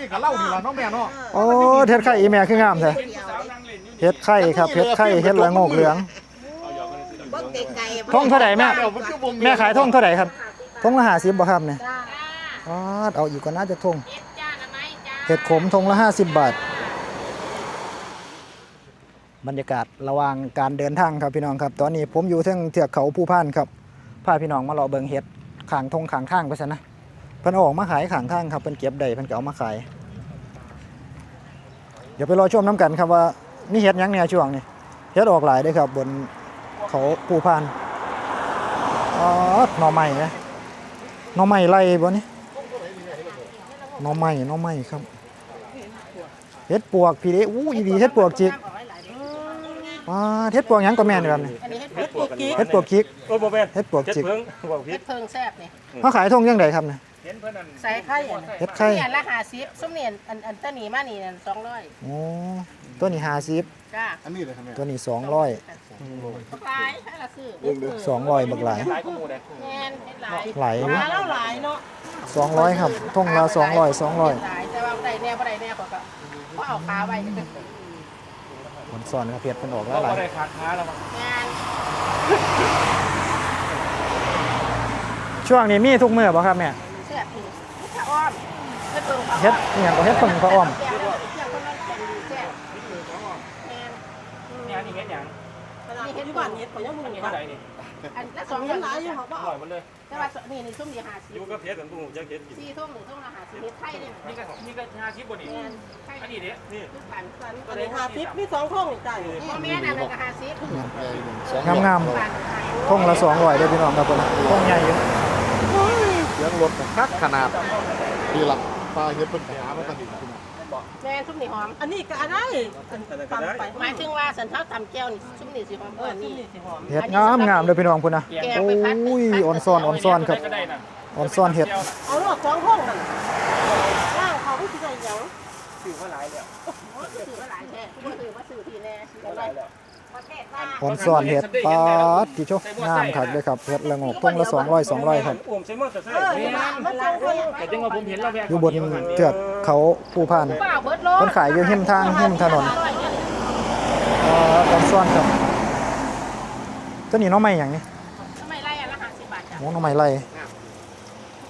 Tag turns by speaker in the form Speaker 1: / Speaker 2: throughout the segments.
Speaker 1: นี่ก็เล่าดีละน้องแม่เนาะ
Speaker 2: โอ้เฮ็ดไข่อีแม่คืองามแท้เฮ็ดไข่ครับเฮ็ดไข่เฮ็ดละโงกเหลือง
Speaker 3: เบิ่งเด็กไก่
Speaker 2: ทงเท่าไหร่แม่
Speaker 1: เดี๋ยวมันคือบ่
Speaker 2: แม่ขายทงเท่าไหร่ครับทงละ50บ่ครับเนี่ยอ๋อเอาอีกก็น่าจะทงเห็ดขมทงละ50บาท บรรยากาศระหว่างการเดินทางครับพี่น้องครับ ตอนนี้ผมอยู่เทิงเทือกเขาภูพานครับพาพี่น้องมารอเบิงเห็ดขางทงขางทางไปซะนะ เพิ่นเอาออกมาขายขางทางครับเพิ่นเก็บได้เพิ่นก็เอามาขาย เดี๋ยวไปรอชมน้ำกันครับว่ามีเห็ดหยังเนี่ยช่วงนี้เห็ดออกหลายเด้อครับบนเขาภูพานอ๋อหน่อไม้นะหน่อไม้ไล่บ่นี่หน่อไม้หน่อไม้ครับเห็ดปวกพี่เด้อู้อีดีเห็ดปวกจิกอ่าเห็ดปวกหยังก็แม่นอยู่ครับนี่
Speaker 3: อันนี้เฮ็ดปวกกิ๊ก
Speaker 2: เห็ดปวกคิก
Speaker 4: โอ้บ่แม่น
Speaker 2: เห็ดปวก
Speaker 4: เจ็ด
Speaker 2: จิก
Speaker 4: เพิ่งบอกผิ
Speaker 3: เฮ็
Speaker 4: ด
Speaker 3: ดเพิงแซ่บนี่
Speaker 2: เขาขายทงยังไงครับเนี่ย
Speaker 4: เห็นเพิ่นนั่น
Speaker 3: ใส่ไข่อัน
Speaker 2: เห็ดไข่
Speaker 3: เนี่ยละ50ซุมเนี่ยอันอันตะหนีมานี่นั่น200
Speaker 2: โอ้ตัวนี้ห้าสิบ
Speaker 3: จ้า
Speaker 1: อันนี้เลยครับแม่
Speaker 2: ตัวนี้สองร้อย
Speaker 3: บักหลายให้ละซื้อ
Speaker 2: สองร้อยบักหลาย
Speaker 4: หลายก็หมู่เด้
Speaker 3: แม่นเฮ็ดหลาย
Speaker 2: ไหล
Speaker 3: มาแล้วหลายเนาะ
Speaker 2: สองร้อยครับทงละสองร้อยสองร้อย
Speaker 3: หลายแต่ว่าได้แน่บ่ได้แน่ก็ก็บ่เอาขาไว้
Speaker 2: ผลซ้อนครับเพียรเป็นออกแล้
Speaker 4: เรา
Speaker 2: วหลา
Speaker 4: บ่
Speaker 2: ย
Speaker 4: ได้ขาดค้าแล้ว
Speaker 3: แม่น
Speaker 2: ช่วงนี้มีทุกมื้อบ่ครับแม่
Speaker 3: แซ่บนี่ถ้าอ้อมเฮ็ดเพิง
Speaker 2: เฮ็ดอหย่างก็เฮ็ดผึ่งพระอ้อม
Speaker 3: แซ่บแล้วเที่ยงคนนั้นแซ่บแซ่บแม่น
Speaker 4: เนี่ยนี่เฮ็ดหยัง
Speaker 3: นี่เฮ็ดบ้านเฮ็ดก็ยังมึง
Speaker 4: อันนี้
Speaker 3: นี่
Speaker 4: เท่าไหร่นี่
Speaker 3: อันละสองอย่างหลายอยู่เขาบ่
Speaker 4: อร่
Speaker 3: อ
Speaker 4: ยหมดเลย
Speaker 3: แต่ว่านี่นี่ซุ่มนี่
Speaker 4: อยู่กับเพชรกันบ่ฮู้จักเฮ็ดกิน
Speaker 3: สี่ทุ่มหนึ่งทุ่มละ50เฮ็ดไข่นี่ย
Speaker 4: นี่ก็นี่ก็50บ่นี่
Speaker 3: แม่นไข่
Speaker 4: อันนี้เด้นี่
Speaker 3: ทุกปันปัน
Speaker 4: ก็ได้
Speaker 5: หาทิปมีสองท่องนี่จ้ะ
Speaker 3: พ่อแม่น่ะมันก็50
Speaker 1: สอง
Speaker 2: งาม
Speaker 3: ปัน
Speaker 2: ๆทงละสองร้อยเด้อพี่น้องครับผมทงใหญ่อยู่
Speaker 1: เลี้ยงรถคัก ขนาดที่ละปลาเฮ็ดเป็นแผลมาตั้งแต่ที่
Speaker 3: แม่ซุ่มนี่หอม
Speaker 5: อันนี้ก็อันนั้นตำไป
Speaker 3: หมายถึงว่าสันเท้าตำแก้วนี่ซุ่มนี่สิหอม
Speaker 5: เอ
Speaker 3: ก
Speaker 5: อ
Speaker 3: ว่า
Speaker 5: นี่
Speaker 3: นี่
Speaker 5: สิหอม
Speaker 2: เฮ็ดงามงามๆเด้อพี่น้องพุ่นนะ
Speaker 3: แกง
Speaker 2: โอ้
Speaker 3: ไปพัด
Speaker 2: ยอ่อนซ้อนอ่อนซ้อนครับ
Speaker 4: ก็ได้น่ะ
Speaker 2: อ่อนซ้อนเฮ็ด
Speaker 5: เอารอดสองท่องนั่นล่างเขาไม่สิได้หยัง
Speaker 4: ถือว่าหลาย
Speaker 3: อ่อนซ้อ
Speaker 2: นเฮ็ดปาดที่โชงามคักเด้อครับเฮ็ดละโงกทงละ200 200ครับ
Speaker 4: อุ้มใส่มือแต่ใส่
Speaker 5: เออมันสองท่อง
Speaker 4: แต่จังว่าผมเห็นแล้วแม่
Speaker 2: อยู่บนเทือกเขาภูพาน
Speaker 3: เปล่าเบิดโล
Speaker 2: เพิ่นขายอยู่หิมทางหิมถนนอ่าอ่อนซ้อนครับตัวนี้หน้องใหม่หยังนี่
Speaker 3: ทำไมไล่อันละ50บาทจ้ะ
Speaker 2: โอ้หน้องใหม่ไร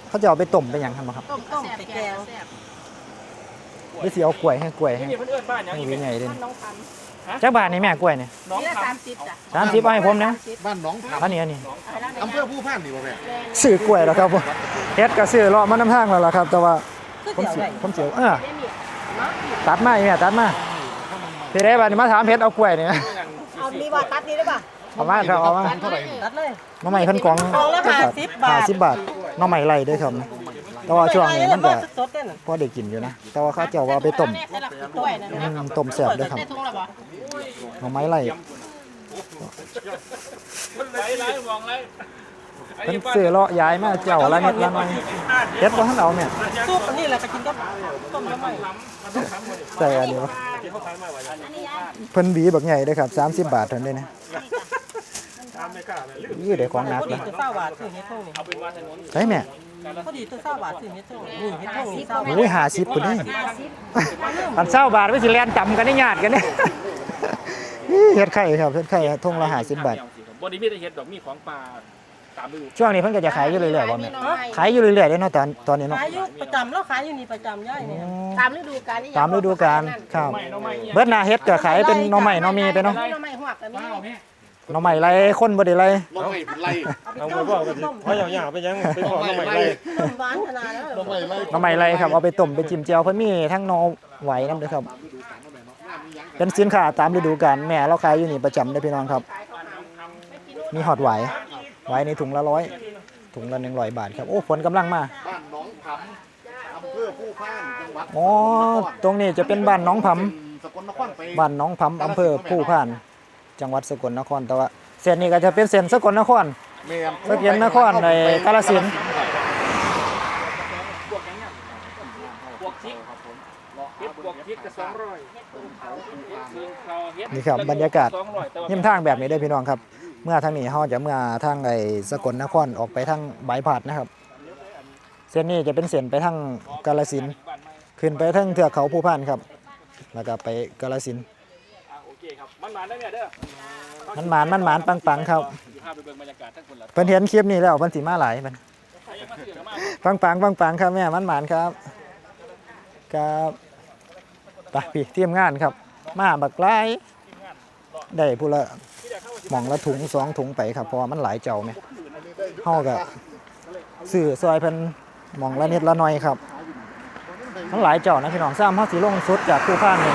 Speaker 2: เขาจะเอาไปต้มไปหยังกันบ่ครับ
Speaker 3: ต้มต้มไปแกงแซ่บ
Speaker 2: หรือสิเอากล้วยให้กล้วยให้
Speaker 4: นี่เพิ่นเอิ้นบ้านหยัง
Speaker 2: ให้
Speaker 4: อีก
Speaker 2: วิใหญ่เด่น
Speaker 3: น้องทำ
Speaker 2: จักบาทนี่แม่กล้วยนี่
Speaker 4: น้อง
Speaker 3: นี่ละ
Speaker 4: ท
Speaker 3: 30จ้ะ
Speaker 2: สามสิบเอาให้ผมนะ
Speaker 1: บ้านหน้องผา
Speaker 2: อันนี้อันนี้
Speaker 1: อำเภอผู้พานนี่บ่แม่
Speaker 2: ซื้อกล้วยแล้วครับผมเฮ็ดก็ซื้อเลาะมานำทางแล้วล่ะครับ แต่ว่าผมสิผมสิเอาเออ
Speaker 3: ได้มีเนาะ
Speaker 2: ตัดมาอีแม่ตัดมาพี่ได้บัดนี้มาถามเพชรเอากล้วยนี่
Speaker 5: เอานี่ว่าตัดนี่ได้ป่ะ
Speaker 2: เอามาครับเอามา
Speaker 1: เท่าไหร่
Speaker 5: ตัดเลย
Speaker 2: หน้องใหม่เพิ่นกล่อง
Speaker 5: กล่องละ50บาท
Speaker 2: 50บาทหน้องใหม่ไรเด้อครับ แต่ว่าช่วงนี้มันก็
Speaker 5: สดๆเด้น่ะ
Speaker 2: พอได้กินอยู่นะ แต่ว่าเขาเจ้าว่าเอาไปต้ม
Speaker 3: ใส่ละกล้วยนั่น
Speaker 2: อื
Speaker 3: นะ
Speaker 2: มต้มแซ่บเด้อครับ
Speaker 3: ได้ถุงละบ่
Speaker 2: หน่อไม้ไร
Speaker 4: มันหลายหลายมองเลย
Speaker 2: เพิ่นซื้อเลาะย้ายมาเจ้าละนิดละหน่อยเฮ็ดบ่ทันเอาแม่
Speaker 5: ซุปอันนี้แหละก็กินกับต้มยำใหม่
Speaker 2: ใส่อันนี้วะ
Speaker 4: ที่เขาขายมาไว้
Speaker 2: เพิ่นหวีบักใหญ่เด้อครับ 30 บาทเท่านั้นเด้นะ
Speaker 4: ตามไม่กล้าเลยลืม
Speaker 2: ยื้อได้ของหนัก
Speaker 5: พอดี
Speaker 2: นะ
Speaker 5: ตัวเศร้าบาทซื้อเฮ็ดท่องนี่
Speaker 4: เอาเป็นว่าถนน
Speaker 2: ใช่แม่
Speaker 5: พอดีตัวเศร้าบาทซื้อเฮ็ดท่องนี่เฮ็ดท่องนี่เศร้า
Speaker 2: โอ้ย50พุ่นนี่อัน20บาทไว้สิแล่นจำกันได้ญาติกันเด้นี่เฮ็ดไข่ครับเฮ็ดไข่ทงละ50บาท
Speaker 4: บ่ได้มีแต่เฮ็ดดอกมีของป่าตามฤดู
Speaker 2: ช่วงนี้เพิ่นก็จะขายอยู่เรื่อยๆบ่แม่ขายอยู่เรื่อยๆเด้อเนาะตอนตอนนี้เนาะ
Speaker 5: ขายอยู่ประจำแล้วขายอยู่นี่ประจำย่ายเนี่ย
Speaker 3: ตามฤดูกาลนี่
Speaker 2: ตามฤดูกาลครับ
Speaker 4: ไม่น้องไม่
Speaker 2: เบิดหน้าเฮ็ดก็ขายเป็นหน่อไม้หน่อมีไปเนาะ
Speaker 3: หน่อไม้หวกก็มี
Speaker 4: ว้าวแม่
Speaker 2: หน่อไม้ไรคนบ่ได้ไร
Speaker 1: น้องไม้เป็นไร
Speaker 5: เอาไปบอกกันเพราะอย่าง
Speaker 4: ไปยังไป
Speaker 1: น้องไม้ไร
Speaker 5: ต้มหวานขนาดนั้น
Speaker 1: น้องไม้ไร
Speaker 2: หน่อไม้ไรครับเอาไปต้มไปจิ้มแจ่วเพิ่นมีทั้งหน่อไหวนํเด้อครับ เป็นสินค้าตามฤดูกาลแม่เราขายอยู่นี่ประจำเด้อพี่น้องครับ มีฮอดไหวไหวในถุงละร้อยถุงละ100บาทครับโอ้ฝนกำลังมา
Speaker 1: บ้านหน้องผำอำเภอผู้พานจังหวัด
Speaker 2: อ๋อตรงนี้จะเป็นบ้านหน้องผำ
Speaker 1: สกลนครไป
Speaker 2: บ้านหน้องผำอำเภอผู้พาน จังหวัดสกลนครแต่ว่าเส้นนี้ก็จะเป็นเส้นสกลนคร
Speaker 1: แม่น
Speaker 2: สกลนครในกาฬสินธุ์
Speaker 4: บวกยังเนี่ยบวกชิกเฮ็ดบวกชิกก็200เฮ็ดเขาเฮ็ด
Speaker 2: นี่ครับบรรยากาศ
Speaker 4: 200แต่ว่า
Speaker 2: ยิ้มทางแบบนี้ได้อพี่น้องครับ เมื่อทางนี้เขาจะเมื่อทางไอ้สกลนครออกไปทางบายพาดนะครับ เส้นนี้จะเป็นเส้นไปทางกาฬสินธุ์ ขึ้นไปทั้งเทือกเขาภูพานครับ แล้วก็ไปกาฬสินธุ์
Speaker 4: อะโอเคครับมันมาได้เนี่ยเด้อ
Speaker 2: มันหมานมันหมานปังๆครับ
Speaker 4: สิพาไปเบิ่งบรรยากาศทั้งคนละ
Speaker 2: เพิ่นเห็นคลิปนี้แล้วเพิ่นสิมาหลายมัน
Speaker 4: ใครยังมาซื้อกันมา
Speaker 2: ปังปังปังปังครับแม่มันหมานครับครับไปพี่เตรียมงานครับ มาบักไล่ได้ผู้ละหม่องละถุงสองถุงไปครับเพราะว่ามันหลายเจ้าไหมเฮาก็ซื้อซอยเพิ่นหม่องละนิดละหน่อยครับมันหลายเจ้านะพี่น้องซ้ำเฮาสิลงสุดจากผู้พานนี่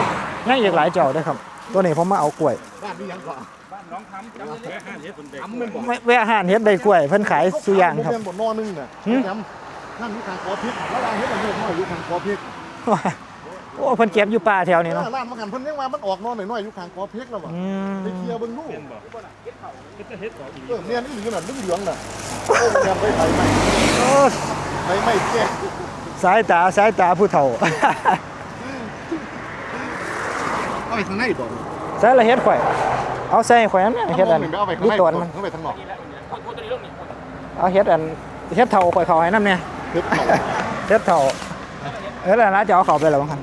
Speaker 2: ยังอีกหลายเจ้าเด้อครับ ตัวนี้ผมมาเอากล้วย
Speaker 1: บ้านนี้ยังก่อน
Speaker 4: บ้านน้องทำจำได้ห้าเฮ็ดคนเด็ก
Speaker 1: ทำเป็นบ่
Speaker 2: ไม่แวะห้านเฮ็ดได้กล้วยเพิ่นขายสุอย่างครับ
Speaker 1: เนบ่นอนึงน่ะ
Speaker 2: หืม
Speaker 1: จำนั่นอยู่ทางกอพริกแล้ววางเฮ็ดอันนี้น้อยอยู่ทางกอพริก
Speaker 2: โอ้เพิ่นเก็บอยู่ป่าแถวนี้เนาะ
Speaker 1: ร้านมันกันเพิ่นยังว่ามันออกนอนหน่อยๆอยู่ทางกอพริกแล้วว่ะ
Speaker 2: อืม
Speaker 1: ไปเคลียร์เบิ่งดูเออเนี่ยนี่เหลืองน่ะเหลืองๆน่ะโอ้ยยังไปไปไม่
Speaker 2: โอ้
Speaker 1: ไปไม่แก่
Speaker 2: สายตาสายตาผู้เฒ่า
Speaker 1: เอาไปทางไหนบ่
Speaker 2: ใส่ละเฮ็ดข่อย เอาใส่ข่อยอันนี้เฮ็ดอัน
Speaker 1: เอาไปข้าง
Speaker 2: นี่
Speaker 1: ใน
Speaker 2: ตวนมัน
Speaker 1: เอาไปทางนอก
Speaker 4: คนคนตัวนี้ลงนี่
Speaker 2: เอาเฮ็ดอันเฮ็ดเฒ่าข่อยเขาให้นำเนี่ย
Speaker 1: เฮ็ดเขา
Speaker 2: เฮ็ดเฒ่าเออแล้วนะจะเอาเขาไปแล้วบางคัน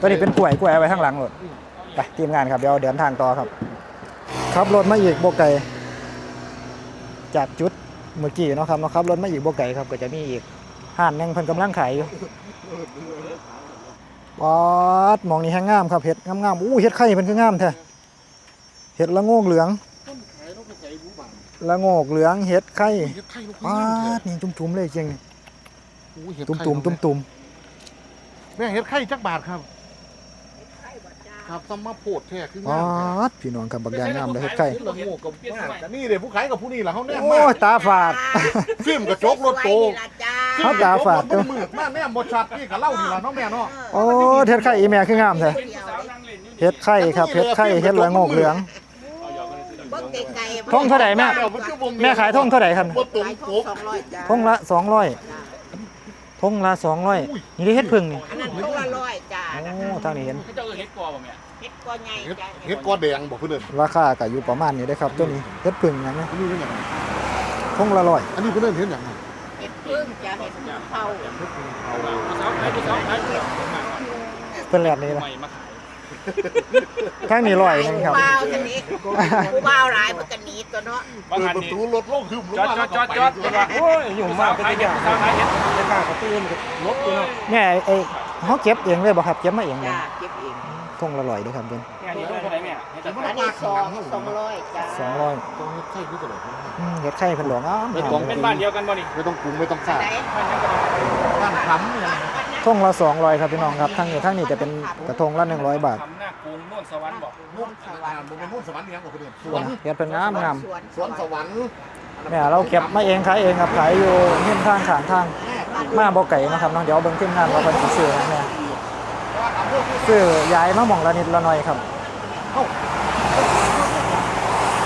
Speaker 2: ตัวนี้เป็นกล้วยกล้วยเอาไว้ข้างหลังรถไปทีมงานครับเดี๋ยวเดินทางต่อครับขับรถมาอีกบ่ไกลจากจุดเมื่อกี้เนาะครับเนาะขับรถมาอีกบ่ไกลครับก็จะมีอีกห้านหนึงเพิ่นกำลังขายอยู่ ปอดหมองนี้แห้งงามครับเฮ็ดงามๆอู้เฮ็ดไข่เพิ่นคืองามแท้เฮ็ดละโงกเหลือง
Speaker 1: ขายนกกระใสบูบัง
Speaker 2: ละโงกเหลืองเห็ดไข่
Speaker 1: เฮ็ดไข่นก
Speaker 2: ปาาดนี่จุ่มๆเลยจริง
Speaker 1: โอ้ยเฮ็ด
Speaker 2: ตุ่
Speaker 1: ไข่
Speaker 2: มๆตุ่ม
Speaker 1: แม่เฮ็ดไข่จักบาทครับ ครับซัมมาโพดแท้คือ
Speaker 2: ๆ
Speaker 1: งา
Speaker 2: ปามดพี่น้องกับบักยางงามเลยเห็ดไข่
Speaker 1: เฮ็ดละโง่กับมากแต่นี่เด้ผู้ขายกับผู้นี่ล่ะเฮาแนม
Speaker 2: โอ้
Speaker 1: มาย
Speaker 2: ตาฝาด
Speaker 1: ฟิล์มกระจกรถโต
Speaker 3: จ้า
Speaker 2: เขาตาฝาด
Speaker 1: ตัวมืดมากแม่บ่ชัดนี่ก็เล่านี่ล่ะเนาะแม่เนาะ
Speaker 2: โอ้เห็ดไข่อีแม่คืองามแท้เห็ดไข่ครับเห็ดไข่เห็ดละโงกเหลือง
Speaker 3: เบิ่งไกลๆ
Speaker 2: ท่องเท่าไหร่แม่
Speaker 1: เอามันคือวง
Speaker 2: แม่ขายท่องเท่าไหร่ครับ
Speaker 1: บ่ตรง
Speaker 3: ขาย
Speaker 1: โก
Speaker 3: สองร้อยจ้า
Speaker 2: ท่องละ200ท่องละ200นี่ได้เห็ดพึ่งนี่
Speaker 3: อันนั้นเขาละร้อยจ้า
Speaker 2: โอ้ ทางนี้เห็น
Speaker 4: เขาเจ้าเฮ็ดกอบ่แม่
Speaker 3: เฮ็ดก็ใหญ่
Speaker 1: เฮ็ด
Speaker 3: จ้า
Speaker 1: เฮ็ดกอแดงบ่เพิ่นเอิ้น
Speaker 2: ราคาก็อยู่ประมาณนี้ได้อครับตัวนี้เห็ดพึ่งหยังนะ
Speaker 1: อันนี้เป็นหยัง
Speaker 2: ท่องละร้อย
Speaker 1: อันนี้เพิ่นเอิ้นเฮ็ดหยัง
Speaker 3: เฮ็ดพึ่งจ้าเฮ็ดเผา
Speaker 4: ผู้สาวขายผู้สาวขาย
Speaker 2: เพิ่นแลดนี่ล่ะ
Speaker 4: ใหม่มาขาย
Speaker 2: ทางนี้ร้อยหนึงครับ
Speaker 3: ผู้บ่าวทีนี้ผู้บ่าวหลายมันก็หนีตัวเนาะ
Speaker 4: บาง
Speaker 1: เปิด
Speaker 4: อัน
Speaker 1: ประ
Speaker 4: นี่
Speaker 1: ตูรถลงคือ
Speaker 4: จอดจอดจอดจอดเห็นว่าโอ้ยอยู่มากเป็นอย่าง ผู้สาวขายเฮ็ด
Speaker 2: รถตัวแม่ไอ้เฮาเก็บเองเลยบ่ครับ เก็บมาเองบ่
Speaker 3: จ้าเก็บเอง
Speaker 2: ท่องละร้อยเด้อครับเพิ่น
Speaker 4: งานนี้ต้องเท่าไหร่แม่เฮ็ดจัด
Speaker 3: อันนี้สองสองร้อยจ้า
Speaker 2: สองร้อย
Speaker 1: ต้องเฮ็ดไข่คือตลอด
Speaker 2: อืมเห็ดไข่เพิ่นหลวงอ้าว
Speaker 4: เป็นของเป็นบ้านเดียวกันบ่นี่
Speaker 1: ไม่ต้องปรุงไม่ต้องสาด
Speaker 3: ไหน
Speaker 1: บ้านทำเนี่ย
Speaker 2: ทงละ200ครับพี่น้องครับทั้งนี้ทั้งนี้จะเป็นกระทงละ100บาท
Speaker 4: ทำหน้ากรุงโน่นสวรรค์บอก
Speaker 1: นุ่นสวรรค์บ่เป็นนุ่นสวรรค์เนี่ยบ่เพิ่นเอิ้นส
Speaker 2: ส
Speaker 1: ว
Speaker 2: วน
Speaker 1: น
Speaker 2: เห็ดเป็นงามงาม
Speaker 3: สวน
Speaker 1: สวนสวรรค์
Speaker 2: แม่เราเก็บมาเองขายเองครับขายอยู่เห็นทางข้างทาง มาบ่ไก่นะครับน้องเดี๋ยวเบิ่งทีมงานว่าเพิ่นสิซื้อให้แม่ซื้อย้ายมาหม่องละนิดละหน่อยครับ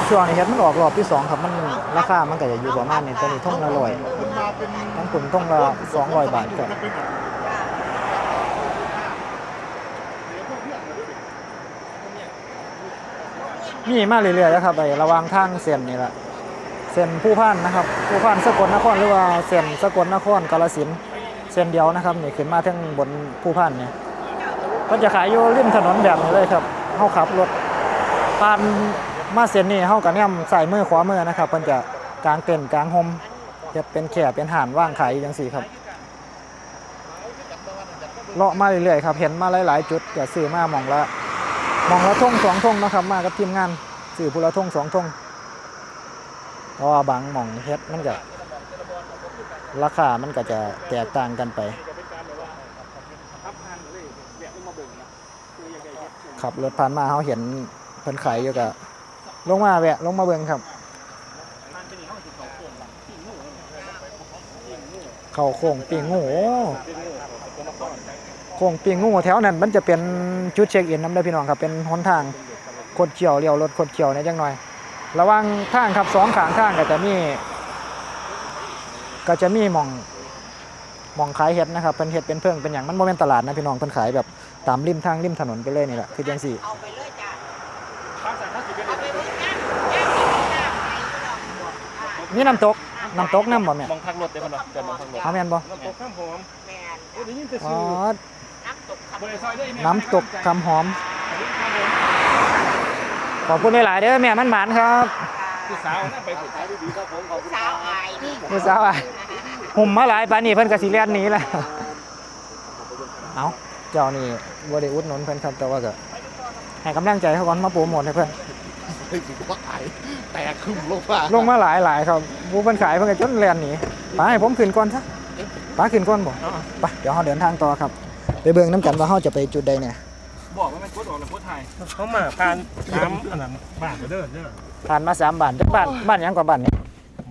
Speaker 2: ช่วงนี้เฮ็ดมันออกรอบที่สองครับมันราคามันก็จะอยู่ประมาณนี้ตัวนี้ทงละร้อย
Speaker 1: มันมาเป็น
Speaker 2: ทั้งกลุ่มทงละ200บาทก็มีมาเรื่อยๆแล้วครับไอระวางทางเส้นนี่แหละ ส้นผู้พันนะครับ ผู้พันสกลนครหรือว่าเส้นสกลนครกาฬสินเส้นเดียวนะครับนี่ขึ้นมาทั้งบนผู้พันเนี่ยก็จะขายอยู่ริมถนนแบบนี้เลยครับเฮาขับรถผ่านมาเส้นนี้เฮากับแนมใส่มือขวามือนะครับเพิ่นจะกลางเต็นท์กางห่มเฮ็ดเป็นแค่เป็นห่านว่างขายอยู่จังซี่ครับเลาะมาเรื่อยๆครับเห็นมาหลายๆ จุดจะซื้อมามองละมองละทงสองทงนะครับมากับทีมงานสื่อผู้ละทงสองทง เพราะว่าบางหม่องเฮ็ดมันก็ราคามันก็จะแตกต่างกันไปขับรถผ่านมาเขาเห็นเพิ่นขายอยู่ก็ลงมาแวะลงมาเบิ่งครับ เข้าโค้งปีงูโค้งปีงูแถวนั้นมันจะเป็นจุดเช็คอินน้ำได้พี่น้องครับเป็นหนทางคดเกี่ยวเลี้ยวรถคดเกี่ยวเนี่ยจังหน่อย ระหวังทางครับสองข้างทางก็จะมี ก็จะมีหมองหมองขายเห็ดนะครับเป็นเห็ดเป็นเพิ่งเป็นอย่างมันโมเมนตลาดนะพี่น้องเพิ่นขายแบบตามริมทางริมถนนไปเลยนี่แหละคือจังสี่
Speaker 3: เอาไปเลยจ้า
Speaker 4: ทางสายข้าวสิเป็น
Speaker 3: เอาไปเบิ่งย่างย่างกินน้ำไปพี่น้องบอกอ่า
Speaker 2: มีน้ำตกน้ำตกน้ำบ่แม่
Speaker 4: มองพักรถได้บ่เนาะเกิดมองพักรถ
Speaker 2: เอาแม่นบ่
Speaker 4: น้ำตกข้ามหอม
Speaker 3: แม่น
Speaker 4: โอ้ได้ยินแต่
Speaker 2: อ๋
Speaker 4: ชื่
Speaker 2: อ
Speaker 4: อ
Speaker 3: น้ำต
Speaker 2: น้ำตกคำหอม ขอบคุณหลายๆเด้อแม่มันหมานครับ
Speaker 4: ผู้สาวนั่นไปผู้สาวดีครับผมขอบคุณ
Speaker 3: สาวอายนี่
Speaker 2: ผู้สาวอะหุ่มมาหลายปานนี้เพิ่นก็สิเลียนหนีแหล้วเอาเจ้านี่บ่ได้อุดหนุนเพิ่นครับแต่ว่าก็ให้กำลังใจเขาก่อนมาโปรโมทให้เพิ่น
Speaker 1: เฮ้ยสิว่าขายแตกครึ่งลงมา
Speaker 2: ลงมาหลายหลายครับผู้เพิ่นขายเพิ่นก็จนเลียนหนีไปให้ผมขึ้นก่อนซะไปขึ้นก่อนบ่ไปเดี๋ยวเฮาเดินทางต่อครับ ไปเบิ่งน้ำกันว่าเฮาจะไปจุดใดเนี่ย
Speaker 4: บอกว่ามันโคตรออกแล้วโคตรไทย
Speaker 6: เขามาผ่านน้ำอันนั้นบ้านไปเด้อเด้อ
Speaker 2: ผ่านมาสามบ้านจักบ้านบ้านหยังกว่าบ้านนี่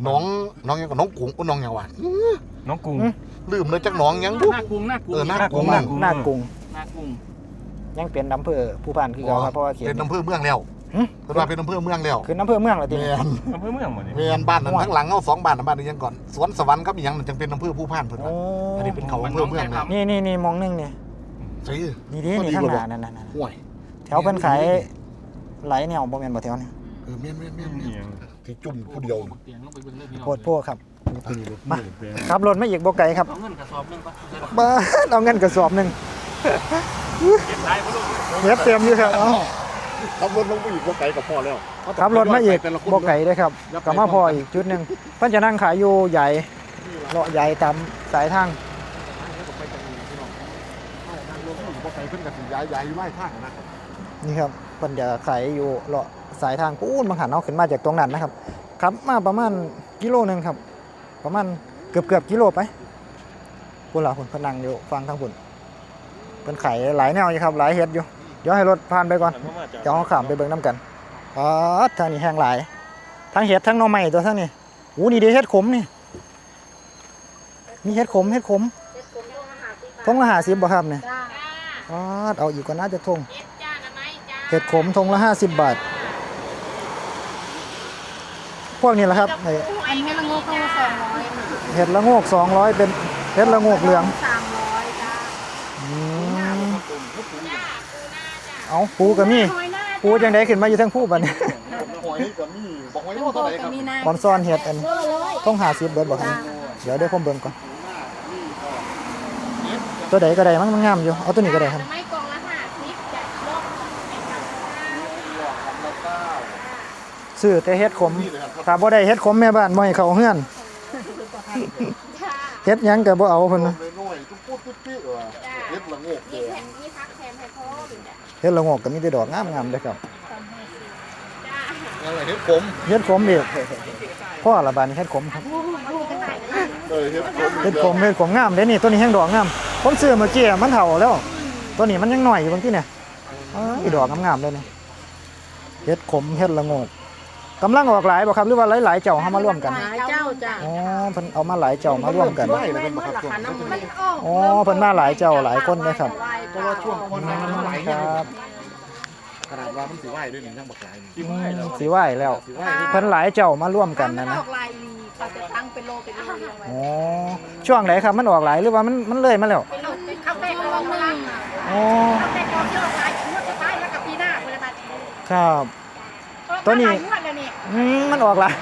Speaker 1: น้องน้องยังกับน้องกุ้งอุ้น้องยังหวาน
Speaker 6: น้องกุ้ง
Speaker 1: ลืมเลยจักน้องยังบุ
Speaker 4: หน้ากุ้งหน้ากุ้ง
Speaker 1: เออหน้า
Speaker 2: หน้าหน้ากรุง
Speaker 4: หน้ากุ้ง
Speaker 2: ยังเป็นอำเภอผู้พันคือเก่าครับเพราะว่าเขียน
Speaker 1: เป็นอำเภอเมืองแล้ว
Speaker 2: หึ
Speaker 1: เพิ่นว่าเป็นอำเภอเมืองแล้ว
Speaker 2: คืออำเภอเมืองละติ
Speaker 1: แมน
Speaker 6: อำเภอเมืองหมดนี่
Speaker 1: แมนบ้านนั้นทั้งหลังเอาสองบ้านนะบ้านนี้ยังก่อนสวนสวรรค์ครับอีหยังนั่นจังเป็นอำเภอผู้พานเพิ่น
Speaker 2: โอ้
Speaker 1: ว่าอันนี้เป็นเขาอำเภอเมืองแล้ว
Speaker 2: นี่นี่นี่มองหนึงนี่
Speaker 1: สิ
Speaker 2: นี่ดินี่ข้างหน้านั่นนั่นนั่น
Speaker 1: ห่วย
Speaker 2: แถวเพิ่นขายไหลแนวบ่แม่นบ่แถวนี้
Speaker 1: เออแม่นแม่นแม่นแม่น
Speaker 6: เนี่ย
Speaker 1: ที่จุ่มผู้เดียว
Speaker 4: เตียงลงไปเบิ่งเลยพี่น้อง
Speaker 2: โพดโพครับ
Speaker 1: ตีรถ
Speaker 2: มาขับรถมาอีกบ่ไกลครับ
Speaker 4: เอาเงินกระสอบหนึงปะ
Speaker 2: บ้าเอาเงินกระสอบหนึง
Speaker 4: เก็บได้บ่ลูก
Speaker 2: เฮ็ดเต็มอยู่ครับเอ้า
Speaker 1: ขับรถลงไปอีกบ่ไกลกับพ่อแล้ว
Speaker 2: ขับรถมาอีก
Speaker 1: แต่ละคน
Speaker 2: บ่ไกลเด้อครับก็มาพออีกจุดหนึงเพิ่นจะนั่งขายอยู่ใหญ่เลาะใหญ่ตามสายทาง
Speaker 1: บ่ไกลเพิ่นก็สิย้ายย้ายอยู่ไล่ทางนะครับ
Speaker 2: นี่ครับเพิ่นจะขายอยู่เลาะสายทางปูนบางหันเอาขึ้นมาจากตรงนั้นนะครับขับมาประมาณกิโลหนึงครับ ประมาณเกือบเกือบๆกิโลไปพุ่นล่ะพุ่นเพนนังอยู่ฟังทางพุ่นเพิ่นขายหลายแนวอยู่ครับหลายเฮ็ดอยู่เดี๋ยวให้รถผ่านไปก่อน
Speaker 6: เขามาจาก
Speaker 2: เดี๋ยวเราข้ามไปเบิ่งน้ำกันอ๋อทางนี้แห้งหลายทั้งเห็ดทั้งหน่อไม้ตัวทั้งนี้อู้นี่เดีเห็ดขมนี่มีเห็ดขมเห็ดขมทงละห้าสิบบ่ครับเนี่ย
Speaker 5: จ้า
Speaker 2: อ๋อเอาอีกก็น่าจะทง
Speaker 3: เอ็ดจ้านะไหมจ้า
Speaker 2: เห็ดขมทงละห้าสิบบาท พวกนี้แหละครับไอ้
Speaker 5: อันนี้ละงกเขาสองร้อย
Speaker 2: เห็ดละโงกสองร้อยเป็นเห็ดละโงกเหลือง
Speaker 5: สามร้อยจ้า
Speaker 2: อืมเอาปูก็มี
Speaker 5: น้อยหน้า
Speaker 2: ปูจังไดขึ้นมาอยู่ทั้งผู้บัดนี้
Speaker 1: หอยก็มีบอกไว้
Speaker 5: ลู
Speaker 1: ว่ากเท่าไหร่ค
Speaker 5: ก็
Speaker 1: รับ
Speaker 5: มีนา
Speaker 2: บอนซ่อนเห็ดอัน
Speaker 5: ตัวละร้อย
Speaker 2: ต้องหาสิบเบิดบ่ครับเดี๋ยวเดี๋ยวผมเบิ่งก่อน ตัวใดก็ได้มันมันงามอยู่ เอาตัวนี้ก็ได้ครับ
Speaker 3: ไม่กล่องละห้าสิบจ้ะลบไอ้กับข้าว
Speaker 2: ซื้อแต่เฮ็ดขมถ้าบ่ได้เฮ็ดขมแม่บ้านบ่ให้เข้าเฮือน
Speaker 3: จ้า
Speaker 2: เฮ็ดหยังก็บ่เอาเพิ่น
Speaker 1: น้
Speaker 2: นะ
Speaker 1: อยๆตุ๊บปุ๊บปิ๊บปิ๊บเออเฮ็ดละโงกแด
Speaker 3: นี่แถ
Speaker 1: ง
Speaker 3: มนี่พักแถมให้พ่อเป็นจ้ะ
Speaker 2: เฮ็ดละโงกก็มีแต่ดอกงามๆเด้อครับ
Speaker 3: จ้า
Speaker 1: อะไรเฮ็ดขม
Speaker 2: เฮ็ดขมอีกพ่อละบาดนี้เฮ็ดขมครับ
Speaker 1: เออ เฮ็ดขม
Speaker 2: เฮ็ดขมเฮ็ดขมงามเด้นี่ตัวนี้แฮงดอกงามผมซื้อเมื่อกี้มันเฒ่าแล้ว ตัวนี้มันยังน้อยอยู่บางทีเนี่ยอ้ายดอกงามๆเลยนี่เฮ็ดขมเฮ็ดละโงกกำลังออกหลายบ่ครับหรือว่าหลายๆเจ้าเฮามาร่วมกัน
Speaker 5: หลายเจ้าจ้า
Speaker 2: อ๋อเพิ่นเอามาหลายเจ้ามาร่วมกัน
Speaker 1: ไหวแล้วเป็นบ่ครับช่วง
Speaker 5: มันออก
Speaker 2: อ๋อเพิ่นมาหลายเจ้าหลายคนนะครับ
Speaker 1: เพราะว่าช่วงคนไหนมันไหว
Speaker 2: ค
Speaker 1: เนี่ย
Speaker 2: รับ
Speaker 1: ขนาดว่ามันสิไหวด้วยนี่ยังบักหลายนี่
Speaker 2: อืมสิไหวแล้ว
Speaker 1: สิไหว
Speaker 2: เพิ่นหลายเจ้ามาร่วมกัน
Speaker 5: มั
Speaker 2: นะ
Speaker 5: นอ
Speaker 2: นะ
Speaker 5: อกลายลี เขาจะตั้งเป็นโลเป็นโลเรียงไว้
Speaker 2: อ๋อช่วงไหนครับมันออกหลายหรือว่ามันมันเลยมาแล้ว
Speaker 3: เป็นลูกเป็นข้าวแป้งกองพลัง
Speaker 2: อ๋อ
Speaker 3: ข้าวแป้งกองเยอะหลายงวดสุดท้ายแล้วกับปีหน้าคุณละบัด
Speaker 2: ครับ ตัวนี้
Speaker 3: หลายงวดแล้วนี่
Speaker 2: อืมมันออกหลาย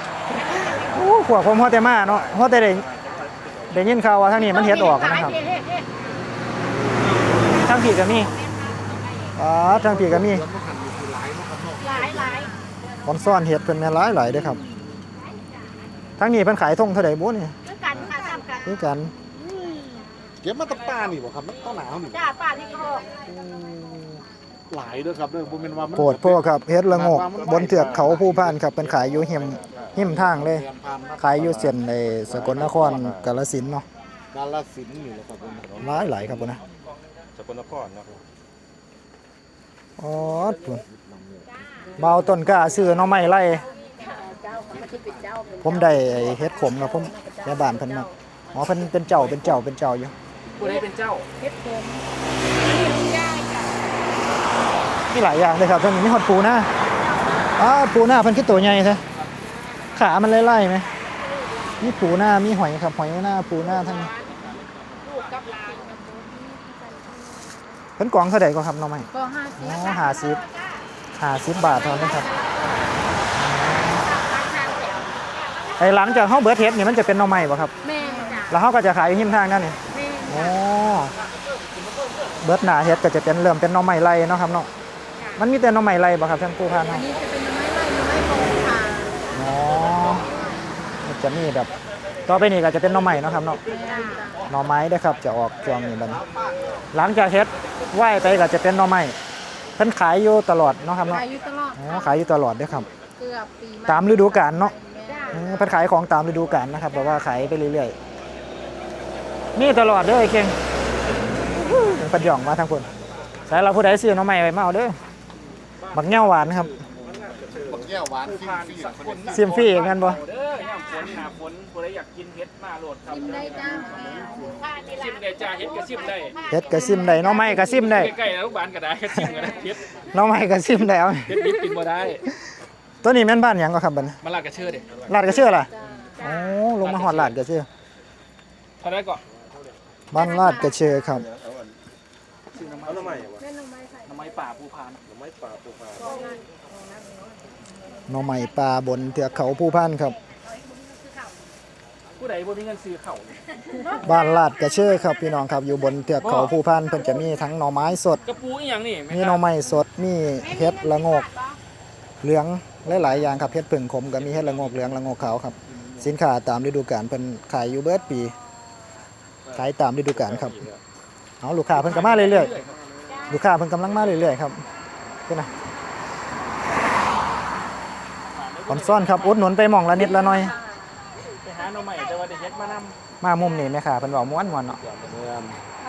Speaker 2: โอ้พวกผมฮอดแต่มาเนาะฮอดแต่ได้ได้ยินข่าวว่าทางนี้มันเฮ็ดออกนะครับ
Speaker 3: เฮ็ดเฮ็ดเฮ็ด
Speaker 2: ทางพี่ก็มีอ๋อทางพี่ก็มี
Speaker 1: แล้วมันหันอยู่คือหลายเนาะครับเนาะ
Speaker 3: หลายหลาย
Speaker 2: คอนซ่อนเฮ็ดเพิ่นแม่นหลายหลายเด้อครับ ทางนี้เพิ่นขายทงเท่าใดบ่นี่
Speaker 3: ด้วยกันค่ะทำกัน
Speaker 2: คือกัน
Speaker 1: เก็บมาตะป้านี่บ่ครับมันต้นหนาวนี่
Speaker 3: จ้าป้าที่เขาออก
Speaker 1: หลายเด้อครับเด้อบ่แม่นว่ามัน
Speaker 2: โปรดโพครับเฮ็ดละโงกบนเทือกเขาภูพานครับเพิ่นขายอยู่หิมหิมทางเลย ขายอยู่เส้นในสกลนครกาฬสินธุ์เนาะ
Speaker 1: กาลสินธุ์นี่แหละครับผม
Speaker 2: หลายหลายครับพุ่นนะ
Speaker 6: สกลนครนะครับ
Speaker 2: อ๋อพุ่นเบาต้นกล้าซื้อหน่อไม้ไล่ ผมได้ไอ้เฮ็ดขมนะผมแม่บ้านเพิ่นมาอ๋อเพิ่นเป็นเจ้าเป็นเจ้าเป็นเจ้าอยู่
Speaker 4: ผู้ใดเป็นเจ้า
Speaker 2: มีหลายอย่างเลยครับเพิ่นมีฮอดปูหน้าอ๋อปูหน้าเพิ่นคือตัวใหญ่แท้ขามันไล่ๆไหมมีปูหน้ามีหอยครับหอยหน้าปูหน้าทั้งนี้
Speaker 3: ลูกกับหลาน
Speaker 2: เพิ่นกล่องเท่าใดก็ครับหน่อไม้
Speaker 5: ก็ห้าสิบ
Speaker 2: อ๋อห้าสิบห้าสิบบาทเท่านั้นครับ ไอ้หลังจากเฮาเบิดเฮ็ดนี่มันจะเป็นหน่อไม้บ่ครับ
Speaker 5: แม่จ้า
Speaker 2: แล้วเฮาก็จะขายอยู่หิมทางนั่นนี่
Speaker 5: แม่
Speaker 2: อ๋อเบิดหนาเฮ็ดก็จะเป็นเริ่มเป็นหน่อไม้ไรเนาะครับเนาะมันมีแต่หน่อไม้ไรบ่ครับท่านผู้พัน
Speaker 5: อั
Speaker 2: เนาะ
Speaker 5: นนี้จะเป็นไม้ไร่ไม้โป่งค่ะ
Speaker 2: อ๋อมันจะมีแบบต่อไปนี้ก็จะเป็นหน่อไม้เนาะครับเนาะ
Speaker 5: จ้า
Speaker 2: หน่อไม้ได้อครับจะออกช่วงนี้บัดนี้หลังจากเฮ็ดไหว้ไปก็จะเป็นหน่อไม้เพิ่นขายอยู่ตลอดเนาะครับเนาะ
Speaker 5: ขายอยู่ตลอด
Speaker 2: อ๋อขายอยู่ตลอดเด้อครับ
Speaker 5: เกือบปี
Speaker 2: ตามฤดูกาลเนาะ
Speaker 5: จ้า
Speaker 2: อืม เพิ่นขายของตามฤดูกาลนะครับแบบว่าขายไปเรื่อยๆนี่ตลอดเด้อไอ้เก่งเพิ่นย่องมาทางคนสายเราผู้ใดซื้อหน่อไม้ไว้มาเอาเด้อบักเหง้าหวานครับ
Speaker 1: บักแก้วหวาน
Speaker 4: ผู้
Speaker 1: ฟิ
Speaker 4: ผ่าน
Speaker 1: น
Speaker 4: สักคน
Speaker 2: ซิมฟรีอย่างนั้นบ่
Speaker 4: เด้อย่ามฝนหนาฝนผู้ใดอยากกินเฮ็ดมาโหลดครับ
Speaker 5: ชิมได้จ้า
Speaker 4: ซิมได้จ้าเฮ็ดก็ซิมได้
Speaker 2: เฮ็ดก็ซิมได้หน่อไม้ก็ซิมได้
Speaker 4: ใกล้ๆแล้วบ้านก็ได้ก็ซิมก็ได้เฮ็ด
Speaker 2: หน่อไม้ก็ซิมได้เอา
Speaker 4: เฮ็ดดิบกินบ่ได้
Speaker 2: ตัวนี้แม่นบ้านหยังก็ครับบัดนี้
Speaker 4: มาลากกระเชื่อเด้
Speaker 2: ลาดกระเชื่อล่ะโอ้ลงมาหอดลาดกระเชื่อ
Speaker 4: เท่าได้ก็
Speaker 2: บ้านลาดกระเชื่อครับ
Speaker 6: เอาทำไมวะ
Speaker 4: น้ำไม้ป่าภูพาน
Speaker 6: หน่อไม้ป่าปูปลา
Speaker 2: หน่อไม้ปลาบนเทือกเขาภูพานครับ
Speaker 4: ผู้ใดบ่มีเงินซื้อข้าว
Speaker 2: บ้านลาดกระเชื่อครับพี่น้องครับอยู่บนเทือกเขาภูพานเพิ่นจะมีทั้งหน่อไม้สด
Speaker 4: กระปูอีหยังนี่
Speaker 2: มีหน่อไม้สดมีเห็ดละโงก เหลือง หลายๆอย่างครับเห็ดผึ่งขมก็มีเห็ดละโงกเหลืองละโงกขาวครับ สินค้าตามฤดูกาลเพิ่นขายอยู่เบิดปี ขายตามฤดูกาลครับ เอาลูกค้าเพิ่นก็มาเรื่อยๆ ลูกค้าเพิ่นกำลังมาเรื่อยๆครับเพิ่นน่ะขอนซ่อนครับอุดหนุนไปหม่องละนิดละหน่อย
Speaker 4: ไปหาหน่อไม้แต่ว่าได้เฮ็ดมานำ
Speaker 2: มามุมนี้แม่ค้าเพิ่นเว้าม่วนๆเนาะ
Speaker 5: วั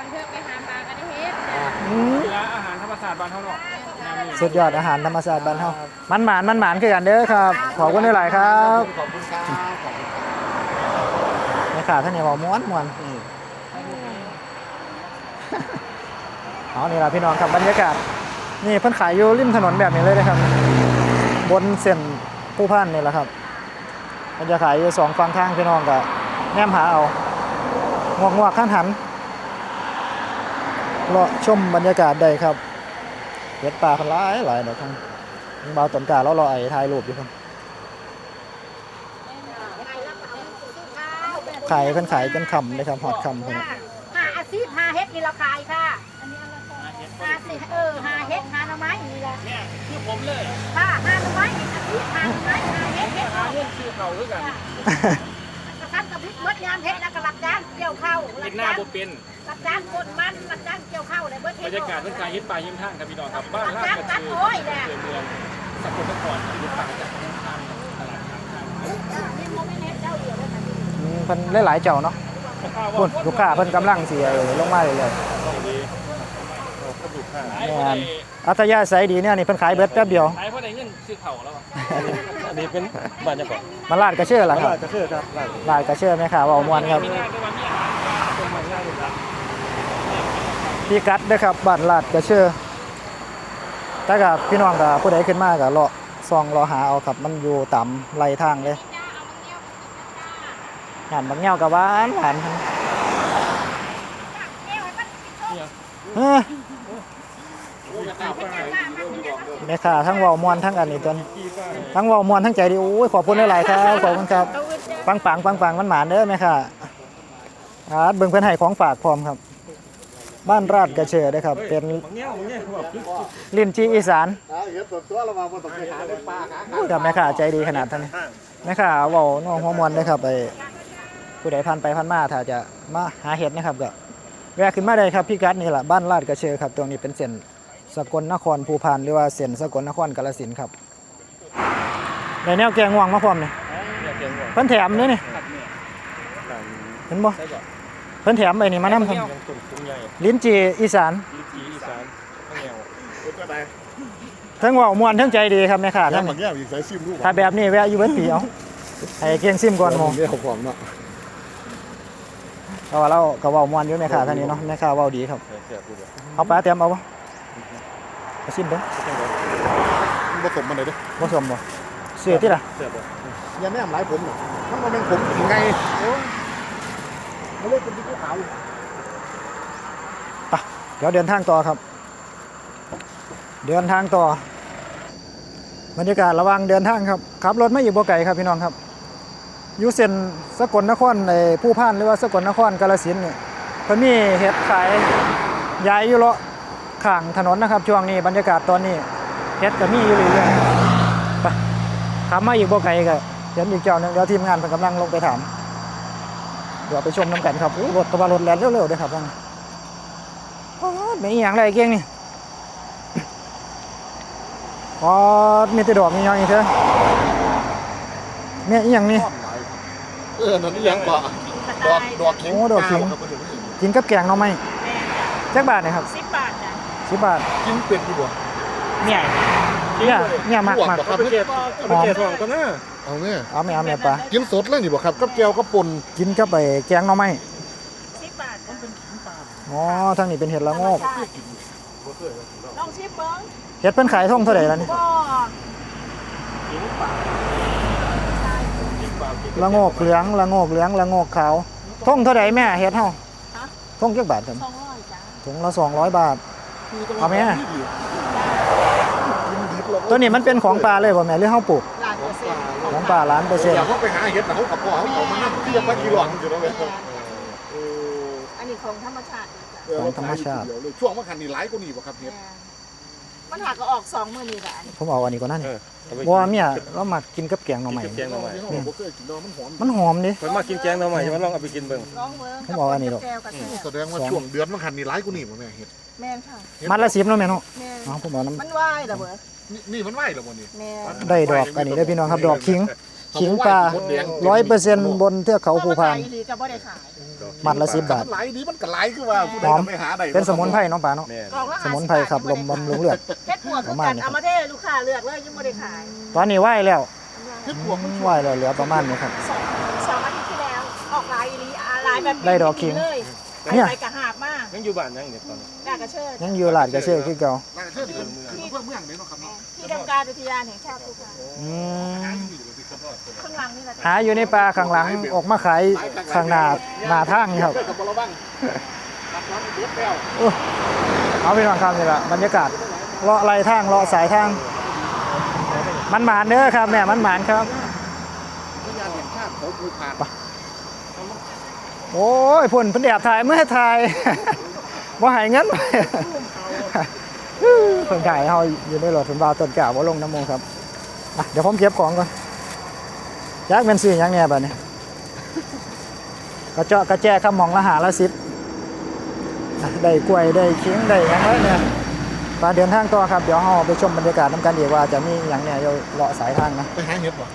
Speaker 5: นเพื่อไปหาปลากันได้เฮ็ด
Speaker 2: อืม
Speaker 4: เวลาอาหารธรรมศาสตร์บ้านเฮาเนาะยามนี้
Speaker 2: สุดยอดอาหารธรรมชาติบ้านเฮามันหมานมันหมานคือกันเด้อครับ ขอบคุณหลายๆครับ
Speaker 1: ขอบคุณครับขอบคุณครับ
Speaker 2: แม่ค้าท่านนี้เว้าม่วนม่วนเอานี่ล่ะพี่น้องครับบรรยากาศนี่เพิ่นขายอยู่ริมถนนแบบนี้เลยนะครับ บนเส้นผู้พันนี่แหละครับมันจะขายอยู่สองฝั่งทางพี่น้องก็แนมหาเอางวกงวกๆขั้นหันเลาะชมบรรยากาศได้ครับ เห็ดป่าเพันหลายหลายดอกทั้งมีเบาวต้นกาแล้วรอไอ้ถ่ายรูปอยู่ครับขายเพิ่นขายเป็นคำเลยครับหอดคำเพิ่นน่ะ
Speaker 3: หาอาชีพหาเฮ็ดนี่เราขายค่ะหาสิเออหาเฮ็ดหาหน่อไม้นี่แหละ
Speaker 4: เนี่ยคือผมเลย
Speaker 3: ค่ะหาหน่อไม้นี่อาชีพหาหน่อไม้หาเฮ็ดเฮ็ด
Speaker 4: หาเงินซื้อข้าวด้วยกัน
Speaker 3: กระทันกับพริกมดยามเฮ็ดแล้วก็รับจ้างเกี่ยวข้าวรั
Speaker 4: กิ
Speaker 3: บ
Speaker 4: นหน้า
Speaker 3: จ้าง
Speaker 4: บ่เป็น
Speaker 3: รับจ้างกดมันรับจ้างเกี่ยวข้าวอะไรเบิด
Speaker 4: บ
Speaker 3: เฮ็
Speaker 4: ร
Speaker 3: ด
Speaker 4: รยากาศเพิ่นขายเฮ็ดป่ายิ้มทางครับพี่น้องครับบ้าน
Speaker 3: รับ
Speaker 4: ลาด
Speaker 3: จ้าง
Speaker 4: กระ
Speaker 3: ตัด
Speaker 4: ชือ
Speaker 3: โอ้ยแหละ
Speaker 4: เมืองสกลนครที่อยู่ป่าจากทางทางตลาดทางทาง
Speaker 3: นี่โมไม่เน็ตเจ้าเดียวเลยค่ะ
Speaker 2: อืมเพิ่นหลายๆเจ้าเนาะพุ่นลูกค้าเพิ่นกำลังสิเออลงมาเรื่อยๆแม่นอัธยาศัยดีเนี่ยนี่เพิ่นขายเบิดแป๊บเดียว
Speaker 4: ขายเพราะได้เงินซื้อข้าวแล้วอะ
Speaker 6: อันนี้เป็นบ้านยังก่อน
Speaker 2: มาลาดกระเชื่อล่ะครับ
Speaker 6: จะเชื่อครับบ้าน
Speaker 2: ลาดกระเชื่อไหมครับเว้ามวนครับ พี่กัดเด้อครับบ้านลาดกระเชื่อแต่กับพี่น้องกับผู้ใดขึ้นมาก็เลาะซองรอหาเอาครับมันอยู่ต่ำไหลทางเลยงานบางแง่วกับหวานหวานครับเอ้อแม่ค้าทั้งเว้ามวนทั้งอันนี้ตัวนี้ทั้งเว้ามวนทั้งใจดีโอ้ยขอบคุณหลายๆครับขอบคุณครับปังปังปังปังมันหมานเด้อแม่ค่ะอาเบิ่งเพิ่นให้ของฝากพร้อมครับ บ้านราดกระเชอเด้อครับ เป็นลิ้นจีอีสาน
Speaker 1: เอาเห็ดตัวตัวเรามาบนตกไปหาในป่าหา
Speaker 2: โอ้ยกับแม่ค่ะใจดีขนาดท่านนี้แม่ค่ะเว้าน้องหัวมวนเด้อครับไอ้ผู้ใดผ่านไปผ่านมาถ้าจะมาหาเห็ดนะครับก็แวะขึ้นมาได้ครับพี่กัดนี่แหละบ้านราดกระเชอครับตรงนี้เป็นเส้นสกลนครภูพานหรือว่าเส้นสกลนครกาฬสินครับในแนวแกงง่วงมาพร้อม
Speaker 6: เนี่ยเพิ่
Speaker 2: นแถมนี่นี่
Speaker 4: เนี่ย
Speaker 2: เห็นบ่ พิ่นแถมไปนี่มานํครับ
Speaker 6: ยังตุ่มตุ้งใหญ่
Speaker 2: ลิ้นจีอีสาน
Speaker 6: อีจีอีสานบางแง่ว
Speaker 1: ก็ได้
Speaker 2: ทั้งเว่ามวนทั้งใจดีครับแม่ค่ะ
Speaker 1: แล้
Speaker 2: ทั้
Speaker 1: ว
Speaker 2: ง
Speaker 1: บางแก้วอีกสายซิมลูก
Speaker 2: ถ้าแบบนี้แวะอยู่เบิดปีเอาให้เกียงซิมก่อนหม
Speaker 1: เรียกของเนาะ
Speaker 2: เพราะว่าเราก็เว้ามวนอยู่แม่ค่ะท่านนี้เนาะแม่ค่ะเว้าดีครับ
Speaker 6: เสียบดูเลย
Speaker 2: เอาปลาเตรียมเอาบ่เอาซิมเด้อ
Speaker 1: มันผสมมันเลยเด้อ
Speaker 2: บ่สมบ่ซื้อที่ล่ะ
Speaker 6: เสียบเลย
Speaker 1: อย่าแนมหลายผมหรอกมันบ่เป็นผมยังไง โอ้ยมันเลยเป็นที่ขาว
Speaker 2: เดี๋ยวเดินทางต่อครับ เดินทางต่อบรรยากาศระว่างเดินทางครับขับรถไม่อยู่บ่ไกลครับพี่น้องครับอยู่เส้นสกลนครในผู้พานหรือว่าสกลนครกาฬสินธุ์นี่เพิ่นมีเห็ดขายยายอยู่เลาะข้างถนนนะครับช่วงนี้บรรยากาศตอนนี้เฮ็ดก็มีอยู่เรื่อยๆไปขับมาอีกบ่ไกลก็เห็นอีกเจ้าหนึ่งเดี๋ยวทีมงานเพิ่นกำลังลงไปถาม เดี๋ยวไปชมน้ำกันครับอู้รถกระบะรถแล่นเร็วๆเด้อครับท่านโอ้ยไม่อหย่างไรเก่งนี่อ๋อมีแต่ดอกมีหยังอีกเถอะเนี่ยอีหยังนี่
Speaker 1: เออนั่นนี่ยังกว่าดอกดอกขิง
Speaker 2: โอ้ดอกขิงกินกับแกงหน่อไม้จักบาทเนี่ยครับ
Speaker 3: สิบบาทจ้ะ
Speaker 2: สิบบาท
Speaker 1: กินเป็ดดีกว่า
Speaker 2: เนี่ยเนี่ยเนี่ยมากมาก
Speaker 6: เอาไปเก็บเอาไปเก็บของก็น่า
Speaker 1: เอาเนี่ย
Speaker 2: เอาไม่เอาแม่ปลา
Speaker 1: กินสดเลยนี่บ่ครับกับแก้วกับป่น
Speaker 2: กินกับไปแกงหน่อไม้
Speaker 3: สิบบาทจ้ะ
Speaker 2: อ๋อทางนี้เป็นเห็ดละโงก
Speaker 3: ลองชิมเบิ้ง
Speaker 2: เห็ดเพิ่นขายท่องเท่าไหร่แล้วนี่
Speaker 3: ก็
Speaker 2: ละโงกเหลืองละโงกเหลืองละโงกขาวท่องเท่าไหร่แม่เห็ดเฮาท่องจักบาทครับ
Speaker 3: สองร้อยจ้ะ
Speaker 2: ถุงละ200บาทเอาไหมอะ
Speaker 1: กินดิบแล้ว
Speaker 2: ตัวนี้มันเป็นของปลาเลยบ่แม่หรือเฮาปลูก
Speaker 3: ป
Speaker 2: ลาล้านเปอร์เซ็น
Speaker 1: อ
Speaker 2: ต์
Speaker 1: ยากเขาไปหาเห็ดนะเขากับพ่อเขาเอามานั่งเทียบไปกี่หลอนอยู่แล้วเว้ยเออ
Speaker 3: อันนี้ของธรรมชาติจ้ะ
Speaker 1: เออเดี๋ยวเลยช่วงว่าคันนี้หลายกว่านี้บ่ครับเห็ด
Speaker 3: มั นหักก็ออกสองมือนี่แหละอันนี้
Speaker 2: ผมเอาอันนี้ก่อนนั่น
Speaker 6: เออเอาไป
Speaker 2: บ่ว่าเมียเรามักกินกับแกงหน่อไม้
Speaker 6: กินกับแกงหน่อไม้
Speaker 1: ที่เขาบ่เคยกินเนาะมันหอม
Speaker 2: มันหอมดิ
Speaker 6: มันมากินแกงเราใหม่จะมาลองเอาไปกินเบิ่ง
Speaker 3: ลองเบิ้ง
Speaker 2: ผมเอาอันนี้หรอก
Speaker 3: แก้วกับแก้ว
Speaker 1: แสดงว่าช่วงเดือนมันคันนี้หลายกว่านี้บ่แม่เห็ด
Speaker 3: แม่นค่ะ
Speaker 2: มัดละ10เนาะแม่เนาะ
Speaker 3: แม่น
Speaker 2: อ๋อผมเอาน้ำ
Speaker 3: มันไหวเหรอเบิ้ง
Speaker 1: นี่นี่มันไหวแล้วบ่นี่
Speaker 3: แม่น
Speaker 2: ได้ดอกอันนี้ได้อพี่น้องครับดอกขิง ขิงปลาร้อยเปอร์เซ็นต์บนเทือกเขาภูพาน
Speaker 3: อีหลีก็บ่ได้ขาย
Speaker 2: มัดละ10บาท
Speaker 1: มันหลายดีมันก็หลายคือว่าผู้ใด
Speaker 2: หอม
Speaker 1: ก็ไปหาได้
Speaker 2: เป็นสมุนไพรเนาะป่าเนาะ
Speaker 6: แม่
Speaker 3: กล่องละ
Speaker 2: สมุนไพรขับลมบำรุงเลือด
Speaker 3: เฮ็ดปวกคือกันเอามาเทลูกค้าเลือกเลยยังบ่ได้ขาย
Speaker 2: ตอนนี้ไหวแล้ว
Speaker 1: เฮ็ดพวกมัน
Speaker 2: ไหวแล้วเหลือประมาณนี้ครับ
Speaker 3: สองสองอาทิตย์ที่แล้วออกลายอีหลีอาลายแบบ
Speaker 2: ได้ดอกขิง
Speaker 3: เลย
Speaker 2: เนี่ย
Speaker 3: ไปกระหาบมาก
Speaker 6: ยังอยู่บ้านยังเนี่ยตอนนี้
Speaker 3: กากระเชิด
Speaker 2: ยังอยู่หลาดกระเชื่อคือเก่า
Speaker 1: น่าจะเชื่อถือคือเพื่อเมืองนี่เนาะครับเนาะ
Speaker 3: ที่ทำการอุทยานแห่งชาติภูพาน
Speaker 2: อืม
Speaker 3: ข้างหลังนี่แหละ
Speaker 2: หาอยู่ในป่าข้างหลังออกมาขายข้างหน้าหน้าทางนี่ครับ
Speaker 1: เพื่อกับบ่ระวังรับรับเบิดแล้ว
Speaker 2: เอาไปนอนครับนี่แหละบรรยากาศเลาะไหลทางเลาะสายทาง มันหมานเด้อครับแม่มันหมานครับ
Speaker 1: ที่งานแห่งชาติเขาภูพาน
Speaker 2: โอ้ยผลเพิ่นแอบถ่ายเมื่อถ่ายบ่ใหายเงินเพิ่นถ่ายเฮาอยู่ในรถเพิ่นบ่าวต้นกล้าบ่ลงน้ำมูกครับอะเดี๋ยวผมเก็บของก่อนอ ยากเป็นซื้อยังแหน่บัดนี้กระเจาะกระแจข้ามองละหาละสิบได้กล้วยได้เคียงได้ยังไงเนี่ยไปเดินทางต่อครับ เดี๋ยวเราไปชมบรรยากาศน้ำกันดีกว่าจะมีอยังเนี่ยเราเลาะสายทางนะ
Speaker 1: ไปหาเห็ดบ่